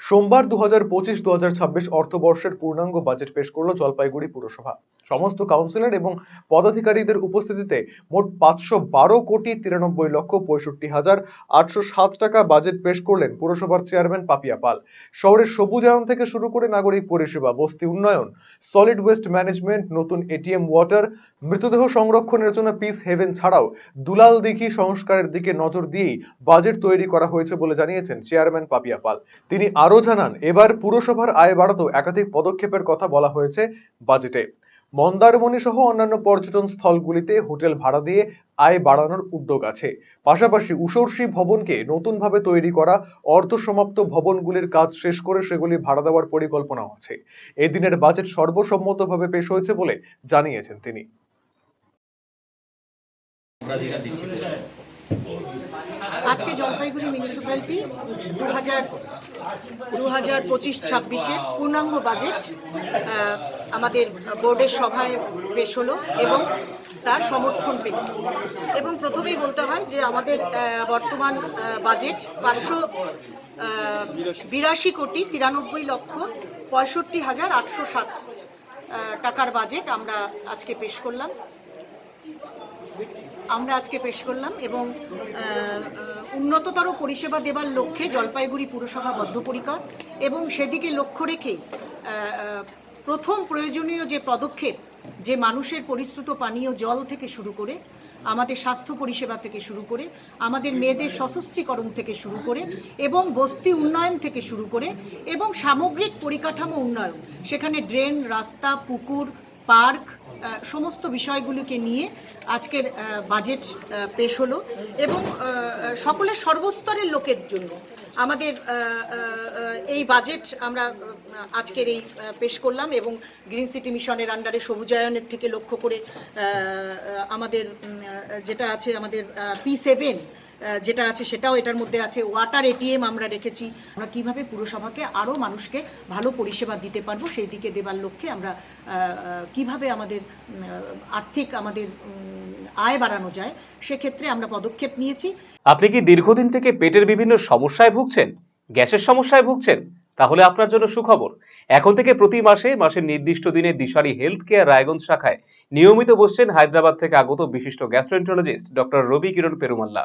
সোমবার দু হাজার পঁচিশ দু হাজার ছাব্বিশ অর্থবর্ষের পূর্ণাঙ্গ বাজেট পেশ করল জলপাইগুড়ি পুরসভা। সমস্ত কাউন্সিলর এবং পদাধিকারীদের উপস্থিতিতে মোট পাঁচশো বারো কোটি তিরানব্বই লক্ষ পঁয়ষট্টি হাজার আটশো সাত টাকা বাজেট পেশ করলেন পুরসভার চেয়ারম্যান পাপিয়া পাল। শহরের সবুজায়ন থেকে শুরু করে নাগরিক পরিষেবা, বস্তি উন্নয়ন সলিড ওয়েস্ট ম্যানেজমেন্ট নতুন এটিএম ওয়াটার মৃতদেহ সংরক্ষণের জন্য পিস হেভেন ছাড়াও দুলাল দিঘি সংস্কারের দিকে নজর দিয়েই বাজেট তৈরি করা হয়েছে বলে জানিয়েছেন চেয়ারম্যান পাপিয়া পাল। তিনি আরও জানান, এবার পুরসভার আয় বাড়াতেও একাধিক পদক্ষেপের কথা বলা হয়েছে বাজেটে মন্দারমণি সহ অন্যান্য পর্যটন স্থলগুলিতে হোটেল ভাড়া দিয়ে আয় বাড়ানোর উদ্যোগ আছে। পাশাপাশি উষর্ষি ভবনকে নতুনভাবে তৈরি করা অর্ধসমাপ্ত ভবনগুলির কাজ শেষ করে সেগুলি ভাড়া দেওয়ার পরিকল্পনাও আছে। এদিনের বাজেট সর্বসম্মতভাবে পেশ হয়েছে বলে জানিয়েছেন তিনি। আজকে জলপাইগুড়ি মিউনিসিপ্যালিটি দু হাজার দু হাজার পঁচিশ ছাব্বিশের পূর্ণাঙ্গ বাজেট আমাদের বোর্ডের সভায় পেশ হলো এবং তার সমর্থন পেল। এবং প্রথমেই বলতে হয় যে আমাদের বর্তমান বাজেট পাঁচশো বিরাশি কোটি তিরানব্বই লক্ষ পঁয়ষট্টি হাজার আটশো সাত টাকার বাজেট আমরা আজকে পেশ করলাম। আমরা আজকে পেশ করলাম এবং উন্নততর পরিষেবা দেবার লক্ষ্যে জলপাইগুড়ি পুরসভা বদ্ধপরিকর এবং সেদিকে লক্ষ্য রেখেই প্রথম প্রয়োজনীয় যে পদক্ষেপ, যে মানুষের পরিশ্রুত পানীয় জল থেকে শুরু করে, আমাদের স্বাস্থ্য পরিষেবা থেকে শুরু করে, আমাদের মেয়েদের সশস্ত্রীকরণ থেকে শুরু করে এবং বস্তি উন্নয়ন থেকে শুরু করে এবং সামগ্রিক পরিকাঠামো উন্নয়ন, সেখানে ড্রেন, রাস্তা, পুকুর পার্ক সমস্ত বিষয়গুলিকে নিয়ে আজকের বাজেট পেশ হলো এবং সকলের সর্বস্তরের লোকের জন্য আমাদের এই বাজেট আমরা আজকের এই পেশ করলাম এবং গ্রিন সিটি মিশনের আন্ডারে সবুজায়নের থেকে লক্ষ্য করে আমাদের যেটা আছে আমাদের পি সেভেন যেটা আছে সেটাও এটার মধ্যে আছে। ওয়াটার এটিএম আমরা রেখেছি। আমরা কীভাবে পুরসভাকে আরও মানুষকে ভালো পরিষেবা দিতে পারব সেই দিকে দেবার লক্ষ্যে আমরা কীভাবে আমাদের আর্থিক আমাদের আয় বাড়ানো যায় সেক্ষেত্রে আমরা পদক্ষেপ নিয়েছি। আপনি কি দীর্ঘদিন থেকে পেটের বিভিন্ন সমস্যায় ভুগছেন? গ্যাসের সমস্যায় ভুগছেন? তাহলে আপনার জন্য সুখবর। এখন থেকে প্রতি মাসে, মাসের নির্দিষ্ট দিনে দিশারি হেলথ কেয়ার রায়গঞ্জ শাখায় নিয়মিত বসছেন হায়দ্রাবাদ থেকে আগত বিশিষ্ট গ্যাস্ট্রোএন্টারোলজিস্ট ডক্টর রবি কিরণ পেরুমাল্লা।